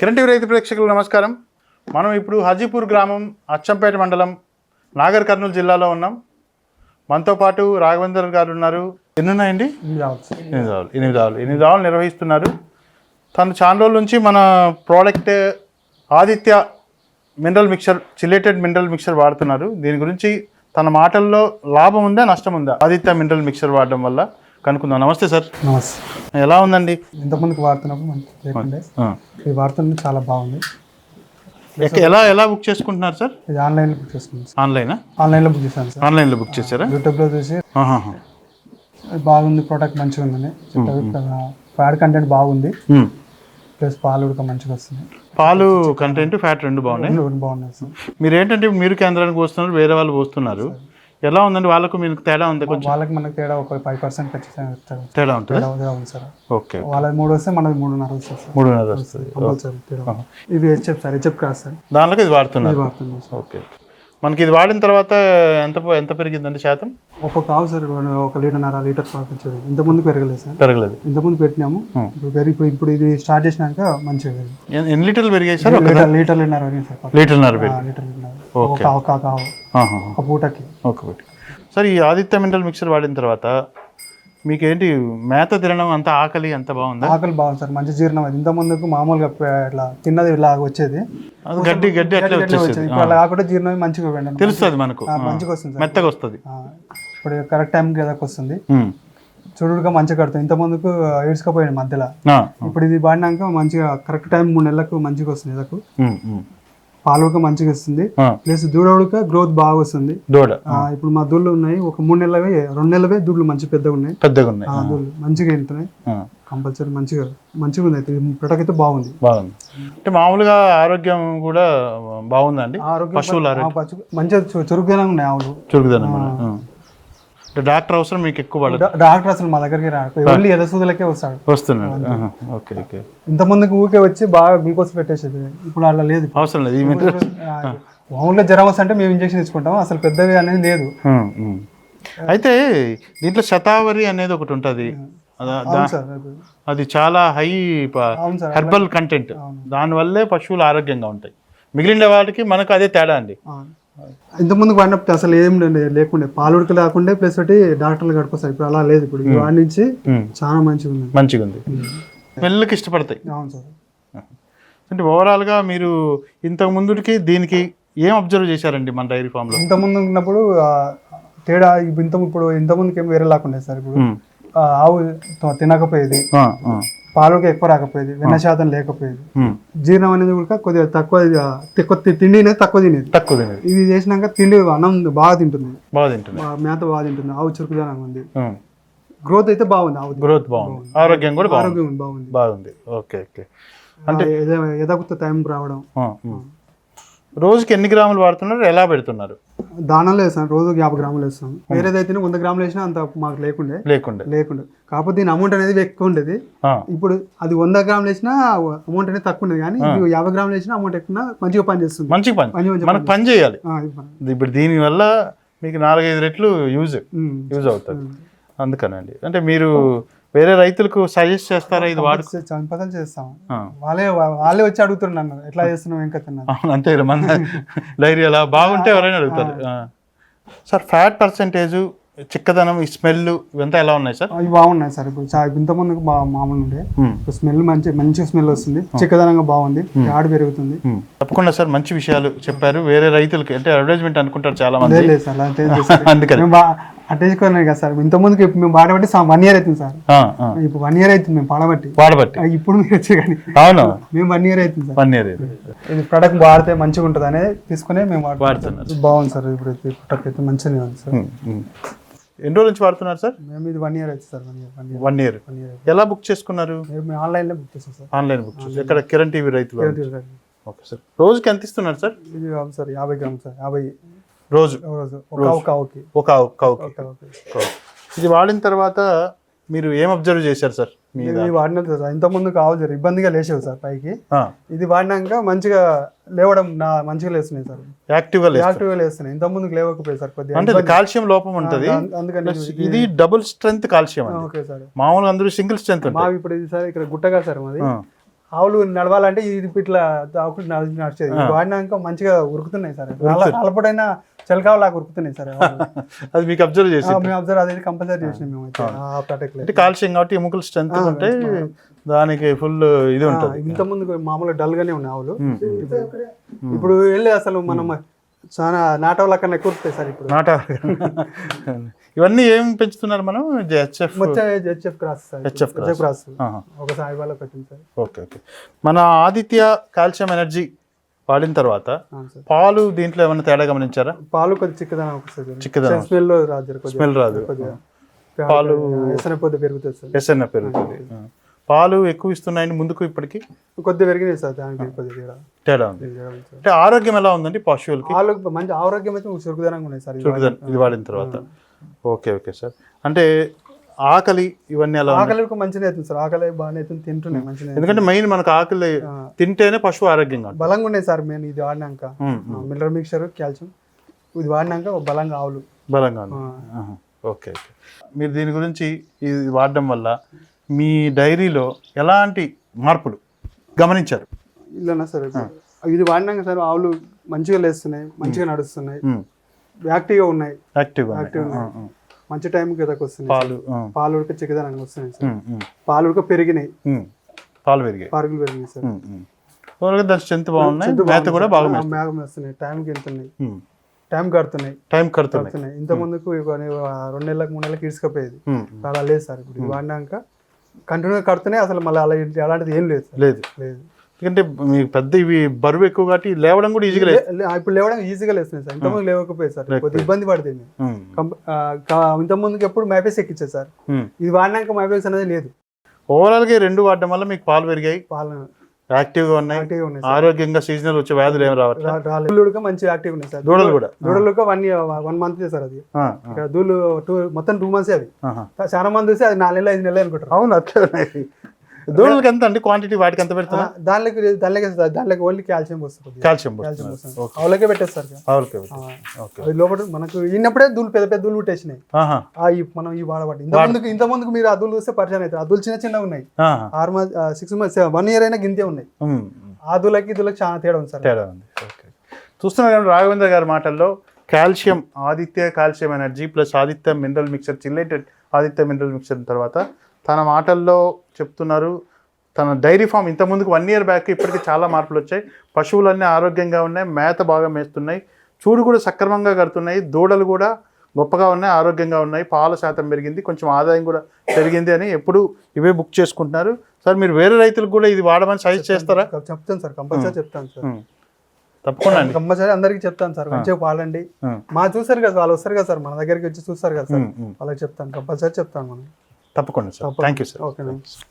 Kiran TV రైతు ప్రేక్షకులకు నమస్కారం. మనం ఇప్పుడు హాజీపూర్ గ్రామం అచ్చంపేట మండలం నాగర్ కర్నూలు జిల్లాలో ఉన్నాం. మనతో పాటు రాఘవేందర్ గారు ఉన్నారు. ఎన్ని ఉన్నాయండి ఎనిమిది ఆవులు. ఎనిమిది ఆవులు. ఎనిమిది ఆవులు నిర్వహిస్తున్నారు. తను చాలా రోజుల నుంచి మన product Aditya mineral mixture chelated mineral mixture వాడుతున్నారు. దీని గురించి తన మాటల్లో లాభం ఉందా నష్టం ఉందా? ఆదిత్య మినరల్ మిక్చర్ వాడడం వల్ల కనుక్కుందాం. నమస్తే సార్. నమస్తే. ఎలా ఉందండి? ఇంతకుముందుకు వాడుతున్నప్పుడు. ఇది వాడుతున్నది చాలా బాగుంది. ఎలా ఎలా బుక్ చేసుకుంటున్నారు సార్? ఇది ఆన్లైన్లో బుక్ చేసుకున్నాను సార్. ఆన్లైనా? ఆన్లైన్లో బుక్ చేశాను సార్. ఆన్లైన్లో బుక్ చేశారా? యూట్యూబ్లో చూసి బాగుంది ప్రోడక్ట్ మంచిగా ఉందని ఫ్యాడ్ కంటెంట్ బాగుంది. ప్లస్ పాలు ఉడక మంచిగా వస్తుంది పాలు కంటెంట్ ఫ్యాట్ రెండు బాగున్నాయి. రెండు బాగున్నాయి సార్. మీరు ఏంటంటే మీరు కేంద్రానికి పోస్తున్నారు వేరే వాళ్ళు పోస్తున్నారు. ఎలా ఉందండి? వాళ్ళకు మీకు తేడా ఉంది కొంచెం? వాళ్ళకి మనకి తేడా ఒక ఫైవ్ పర్సెంట్ ఖచ్చితంగా. తేడా ఉంటుంది? తేడా ఉంది సార్. ఓకే వాళ్ళది మూడు వస్తే మనది మూడున్నర వస్తుంది సార్. మూడున్నర వస్తుంది. ఇది హెచ్ఎఫ్ సార్ హెచ్ఎఫ్ కాదు సార్. దానిలోకి ఇది వాడుతున్నారు. ఇది వాడుతున్నాం సార్. ఓకే. మనకి ఇది వాడిన తర్వాత ఎంత ఎంత పెరిగిందండి శాతం? ఒక్కొక్క ఆవు సార్ ఒక లీటర్న్నర లీటర్ పాలు వచ్చేది ఇంత ముందు పెరగలేదు సార్. పెరగలేదు. ఇంత ముందు పెట్టినాము ఇప్పుడు పెరిగి ఇప్పుడు ఇది స్టార్ట్ చేసినాక మంచిగా పెరిగింది. ఎన్ని లీటర్లు పెరిగాయి సార్? ఒక లీటర్ లీటర్ లీటర్ లీటర్న్నర ఒక ఒక ఒక. ఒక పూటకి. ఓకే ఓకే సార్ ఈ ఆదిత్య మినరల్ మిక్చర్ వాడిన తర్వాత మీకు ఏంటి మేత తినడం అంత ఆకలి అంత బాగుందా? ఆకలి బాగుంది సార్ మంచి జీర్ణం అయింది ఇంత ముందుకు మామూలుగా ఇట్లా తిన్నది ఇలా వచ్చేది. అది గడ్డి గడ్డి అట్లా వచ్చేది. ఇప్పుడు అలా కాకుండా జీర్ణం మంచిగా తెలుస్తుంది మనకు. ఆ, మంచిగా వస్తుంది మెత్తగా వస్తుంది. ఆ, ఇప్పుడు కరెక్ట్ టైంకి ఎదకు వస్తుంది. ఉమ్. చూడుగా మంచిగా కడుతుంది. ఇంత ముందుకు ఏడ్చుకపోయాడు మధ్యలో. ఆ, ఇప్పుడు ఇది వాడినాక మంచిగా కరెక్ట్ టైం మూడు నెలలకు మంచిగా వస్తుంది ఎదకు ఉమ్, ఉమ్. పాలు ఉడక మంచిగా వస్తుంది. ఆ, ప్లస్ దూడ ఉడక గ్రోత్ బాగా వస్తుంది. దూడ. ఇప్పుడు మా దూళ్ళు ఉన్నాయి. ఒక మూడు నెలలవే రెండు నెలలవే దూళ్ళు మంచి పెద్దగా ఉన్నాయి. పెద్దగా ఉన్నాయి. మంచిగా వెళ్తున్నాయి కంపల్సరీ మంచిగా మంచిగా ఉంది అయితే ప్రొడక్ట్ అయితే బాగుంది. బాగుంది. అంటే మామూలుగా ఆరోగ్యం కూడా బాగుందండి? ఆరోగ్యం పశువుల మంచిగా చు- చురుకుగానే ఉన్నాయి ఆవులు. చురుకుదనం డాక్టర్ అవసరం మీకు ఎక్కువ పడదు. డాక్టర్ అసలు మా దగ్గరికి రాడు. ఓన్లీ ఎదసూదులకే వస్తాడు. వస్తున్నాడు. Okay okay. ఇంత ముందుకు ఊకే వచ్చి బాగా గ్లూకోజ్ పెట్టేసేది. ఇప్పుడు అలా లేదు. అవసరం లేదు మామూలుగా జ్వరం వస్తే అంటే మేము ఇంజెక్షన్ ఇచ్చుకుంటాం అసలు పెద్దవి అనేది లేదు. అయితే దీంట్లో శతావరి అనేది ఒకటి ఉంటుంది. అది- చాలా హై హెర్బల్ కంటెంట్. దానివల్లే పశువులు ఆరోగ్యంగా ఉంటాయి. మిగిలిన వాటికి మనకు అదే తేడా అండి. ఆ. ఇంత ముందు వాడినప్పుడు అసలు ఏం లే- లేకుండే పాలు ఉడక లేకుండే ప్లస్ ఒకటి డాక్టర్లు గడిపోతాయి ఇప్పుడు అలా లేదు. ఇప్పుడు వాడి నుంచి చాలా మంచిగా ఉంది మంచిగా ఉంది. స్మెల్కి ఇష్టపడతాయి. అవును సార్. అంటే ఓవరాల్గా మీరు ఇంతకు ముందుకి దీనికి ఏం అబ్జర్వ్ చేశారండి మన డైరీ ఫామ్లో? ఇంత ముందు ఉన్నప్పుడు ఆ, తేడా ఇప్పుడు ఇంత ఇప్పుడు ఇంత ముందుకి ఏం వేరే లాకుండే సార్ ఇప్పుడు. ఆ, ఆవు తినకపోయేది. పాలకు ఎక్కువ రాకపోయేది వెన్న శాతం లేకపోయేది. జీర్ణం అనేది కూడా కొద్దిగా తక్కువ ఆ, తక్కువ తి- తిండి అనేది తక్కువ తినేది. తక్కువ తినేది. ఇది చేసినాక తిండి అన్నం బాగా తింటుంది. బాగా తింటుంది. మేత బాగా తింటుంది ఆవు చురుకుదనం ఉంది. గ్రోత్ అయితే బాగుంది ఆవు గ్రోత్ బాగుంది. ఆరోగ్యం కూడా ఆరోగ్యం బాగుంది. బాగుంది. Okay okay. అంటే ఎదగుత టైం రావడం. రోజుకి ఎన్ని గ్రాములు వాడుతున్నారు? ఎలా పెడుతున్నారు? దానాలు వేస్తాం రోజు యాభై గ్రాములు వేస్తాం. వేరేదైతే వంద గ్రాములు వేసినా అంత మాకు లేకుండే. లేకుండా. లేకుండే. కాకపోతే దీని అమౌంట్ అనేది ఎక్కువ ఉండేది. ఇప్పుడు అది వంద గ్రాములు వేసినా అమౌంట్ అనేది తక్కువ ఉండేది. కానీ యాభై గ్రాములు వేసినా అమౌంట్ ఎక్కువ మంచిగా పని చేస్తుంది. మంచి పని. మనకు పని చేయాలి. ఇప్పుడు దీనివల్ల మీకు నాలుగైదు రెట్లు యూజ్. యూజ్ అవుతుంది. అందుకనండి. అంటే మీరు వేరే రైతులకు సజెస్ట్ చేస్తారా ఇది వాడు చంపదలు చేస్తాం. వాళ్ళే వాళ్ళే వచ్చి అడుగుతున్నారు నన్ను. ఎట్లా చేస్తున్నావు ఇంకా తిన్నాను అంతే మన డైరీ అలా బాగుంటే ఎవరైనా అడుగుతారు. సార్ ఫ్యాట్ పర్సంటేజ్ చిక్కదనం ఈ స్మెల్ ఇవంతా ఎలా ఉన్నాయి సార్? అవి బాగున్నాయి సార్. ఇప్పుడు ఇంత ముందుకు బాగా మామూలు ఉండే. స్మెల్ మంచి మంచి స్మెల్ వస్తుంది. చిక్కదనంగా బాగుంది. యాడ్ పెరుగుతుంది. తప్పకుండా సార్ మంచి విషయాలు చెప్పారు. వేరే రైతులకి అంటే అడ్వర్టైజ్మెంట్ అనుకుంటారు చాలా మంది. అందుకని. అట్టేసుకున్నాం కదా సార్. ఇంత ముందుకు ఇప్పుడు మేము వాడబట్టి వన్ ఇయర్ అవుతుంది సార్. ఇప్పుడు వన్ ఇయర్ అవుతుంది మేము పాడబట్టి. వాడబట్టి ఇప్పుడు మీరు వచ్చి కానీ. అవును. మేము వన్ ఇయర్ అవుతుంది సార్. వన్ ఇయర్ ఇది ప్రొడక్ట్ వాడితే మంచిగా ఉంటుంది అనేది తీసుకుని మేము వాడుతున్నాం. బాగుంది సార్ ఇప్పుడు ప్రొడక్ట్ అయితే మంచిగానే ఉంది సార్. ఎన్ని రోజుల నుంచి వాడుతున్నారు సార్? మేము ఇది వన్ ఇయర్ అవుతుంది sir one year one year one year ఎలా బుక్ చేసుకున్నారు? మేము ఆన్లైన్లో బుక్ చేస్తాం సార్. ఆన్లైన్ బుక్ చేసి ఎక్కడ? కిరణ్ టీవీ రైతులు ఇది ఓకే సార్. రోజుకి ఎంత ఇస్తున్నారు సార్? కాదు సార్ యాభై గ్రామ్ సార్. యాభై రోజు. ఒక కౌకి. ఇది వాడిన తర్వాత మీరు ఏం అబ్జర్వ్ చేశారు సార్? మీ ఇది వాడిన సార్. ఇంత ముందు కావాలి సార్ ఇబ్బందిగా లేచేవి సార్ పైకి. ఇది వాడినాక మంచిగా లేవడం నా మంచిగా లేస్తున్నాయి సార్. యాక్టివ్గా లేదు యాక్టివ్గా లేస్తున్నాయి. ఇంత ముందుకు లేవకపోయాయి సార్ కొద్దిగా. అంటే కాల్షియం లోపం ఉంటుంది. అందుకని ఇది double strength calcium okay sir. మామూలుగా అందరూ సింగిల్ స్ట్రెంత్ మావి ఇప్పుడు ఇది సార్ ఇక్కడ గుట్టగా సార్ మాది. ఆవులు నడవాలంటే ఇది ఇట్లా నడ- నడిచేది. వాడినాక మంచిగా ఉరుకుతున్నాయి సార్. అలపడైనా చిలకావలాగా ఉరుకుతున్నాయి సార్. అది మీకు అబ్జర్వ్ చేసి ఆ, మేము అబ్జర్వ్ అదే కంపల్సరీ చేసినాం మేము అయితే ఆ. అంటే కాల్షియం కాబట్టి ఎముకలు స్ట్రెంత్ ఉంటే దానికి ఫుల్ ఇది ఉంటుంది. ఇంత ముందు మామూలుగా డల్ గానే ఉన్నాయి ఆవులు. ఇప్పుడు వెళ్ళి అసలు మనం చాలా నాటవాళ్ళ కన్నా ఎక్కువ సార్ ఇప్పుడు. నాట ఇవన్నీ ఏం పెంచుతున్నారు మనం? HF. HF cross. HF cross. ఒక సాయి వాళ్ళకి వచ్చింది సార్ ఓకే ఓకే. మన ఆదిత్య కాల్షియం ఎనర్జీ వాడిన తర్వాత పాలు దీంట్లో ఏమైనా తేడా గమనించారా? పాలు కొద్దిగా చిక్కదనం వస్తుంది చిక్కదనం. స్మెల్ రాదు స్మెల్ రాదు. పాలు ఎసన పొద్దు పెరుగుతుంది సార్. ఎస్ఎన్ఎఫ్ పెరుగుతుంది. పాలు ఎక్కువ ఇస్తున్నాయని ముందుకు ఇప్పటికి? కొద్దిగా పెరిగినాయి సార్ దానికి కొద్దిగా తేడా. ఉంది. అంటే ఆరోగ్యం ఎలా ఉందండి పశువులకి? పాలు మంచి ఆరోగ్యం అయితే చురుకుదనంగా ఉన్నాయి సార్. చురుకుదనం. ఇది వాడిన తర్వాత. Okay okay sir. అంటే ఆకలి ఇవన్నీ ఉన్నాయి? ఆకలి మంచిగా అవుతుంది సార్. ఆకలి బాగానే అవుతుంది తింటున్నాయి మంచిగా ఎందుకంటే మెయిన్ మనకు ఆకలి తింటేనే పశువు ఆరోగ్యంగా బలంగా ఉన్నాయి సార్ మేము ఇది వాడినాక. మిల్లర్ మిక్చర్ కాల్షియం ఇది వాడినాక బలంగా ఆవులు. బలంగా. Okay okay. మీరు దీని గురించి ఇది వాడడం వల్ల మీ డైరీలో ఎలాంటి మార్పులు గమనించారు? ఇలానా సార్? ఇది వాడినాక సార్ ఆవులు మంచిగా లేస్తున్నాయి మంచిగా నడుస్తున్నాయి. యాక్టివ్గా ఉన్నాయి. యాక్టివ్గా ఉన్నాయి. యాక్టివ్ ఉన్నాయి. ఆ. మంచి టైంకి ఎదకు వస్తున్నాయి పాలు ఆ, పాలు ఉడక చిక్కదనంగా వస్తున్నాయి సార్. పాలు ఉడక పెరిగినాయి. పాలు పెరిగాయి. పారుగులు పెరిగినాయి సార్. దాని స్ట్రెంత్ బాగున్నాయి? మేత కూడా బాగా మేఘం వస్తున్నాయి. టైంకి వెళ్తున్నాయి. టైం కడుతున్నాయి. టైం కడుతున్నాయి. ఇంత ముందుకు రెండు నెలలకు మూడు నెలలకు ఇసుకపోయేది అలా లేదు సార్. ఇప్పుడు వాడినాక కంటిన్యూగా కడుతున్నాయి. అసలు మళ్ళీ అలా అలాంటిది ఏం లేదు లేదు. లేదు. ఎందుకంటే మీకు పెద్ద ఇవి బరువు ఎక్కువ కాబట్టి లేవడం కూడా ఈజీగా లేదు ఇప్పుడు లేవడం ఈజీగా లేస్తున్నాయి సార్. ఇంతకుముందు లేవకపోయేది సార్. కొద్దిగా ఇబ్బంది పడుతుంది ఉమ్, కంప- ఆ, కా- ఇంత ముందుకు ఎప్పుడు మ్యాపేస్ ఎక్కించారు సార్. ఇది వాడినాక మ్యాపేస్ అనేది లేదు. ఓవరాల్గా రెండు వాడడం వల్ల మీకు పాలు పెరిగాయి. పాలన యాక్టివ్గా ఉన్నాయి. యాక్టివ్గా ఉన్నాయి ఆరోగ్యంగా సీజనల్ వచ్చే వ్యాధులు ఏమి రావట్లేదు రా- రాలేదు. దూడలు మంచి యాక్టివ్ ఉన్నాయి సార్. దూడలు కూడా. దూడలు వన్ వన్ మంత్ సార్ అది. దూళ్ళు టూ మొత్తం టూ మంత్స్ ఆహా. చాలా మంది చూసి అది నాలుగు నెలలు ఐదు నెలలు అనుకుంటారు. అవును అట్లే దూడలకి ఎంత అండి? క్వాంటిటీ వాటికి ఎంత పెడుతున్నా? దానిలోకి దానిలోకి దానిలోకి ఓన్లీ కాల్షియం వస్తుంది కాల్షియం కాల్షియం వస్తుంది ఆవులకే పెట్టేస్తారు లోపల మనకు ఇన్నప్పుడే దూలు పెద్ద పెద్ద దూలు పుట్టేసినాయి మనం ఈ వాడబట్టి ఇంత ముందుకు ఇంత ముందుకు మీరు అద్దులు చూస్తే పరిచయం అవుతారు. అద్దులు చిన్న చిన్నగా ఉన్నాయి. ఆరు month six months one year అయినా గింతే ఉన్నాయి. ఉమ్, ఆ దూలకి దూలకి చాలా తేడా ఉంది సార్. తేడా ఉంది. ఓకే. చూస్తున్నారు రాఘవేంద్ర గారి మాటల్లో calcium Aditya calcium energy plus Aditya mineral mixture chelated Aditya mineral mixture తర్వాత తన మాటల్లో చెప్తున్నారు. తన డైరీ ఫామ్ ఇంత ముందుకు వన్ ఇయర్ బ్యాక్ ఇప్పటికి చాలా మార్పులు వచ్చాయి. పశువులన్నీ ఆరోగ్యంగా ఉన్నాయి మేత బాగా మేస్తున్నాయి చూడు కూడా సక్రమంగా కడుతున్నాయి దూడలు కూడా గొప్పగా ఉన్నాయి ఆరోగ్యంగా ఉన్నాయి పాల శాతం పెరిగింది కొంచెం ఆదాయం కూడా పెరిగింది అని ఎప్పుడు ఇవే బుక్ చేసుకుంటున్నారు. సార్ మీరు వేరే రైతులకు కూడా ఇది వాడమని సజెస్ట్ చేస్తారా? చెప్తాను సార్ కంపల్సరీ చెప్తాను సార్. తప్పకుండా కంపల్సరీ అందరికీ చెప్తాను సార్. పాడండి ఉమ్. మా చూసారు కదా వాళ్ళు వస్తారు కదా సార్ మన దగ్గరికి వచ్చి చూస్తారు కదా సార్. వాళ్ళకి చెప్తాను. కంపల్సరీ చెప్తాను మనం. తప్పకుండా sir. Thank you sir okay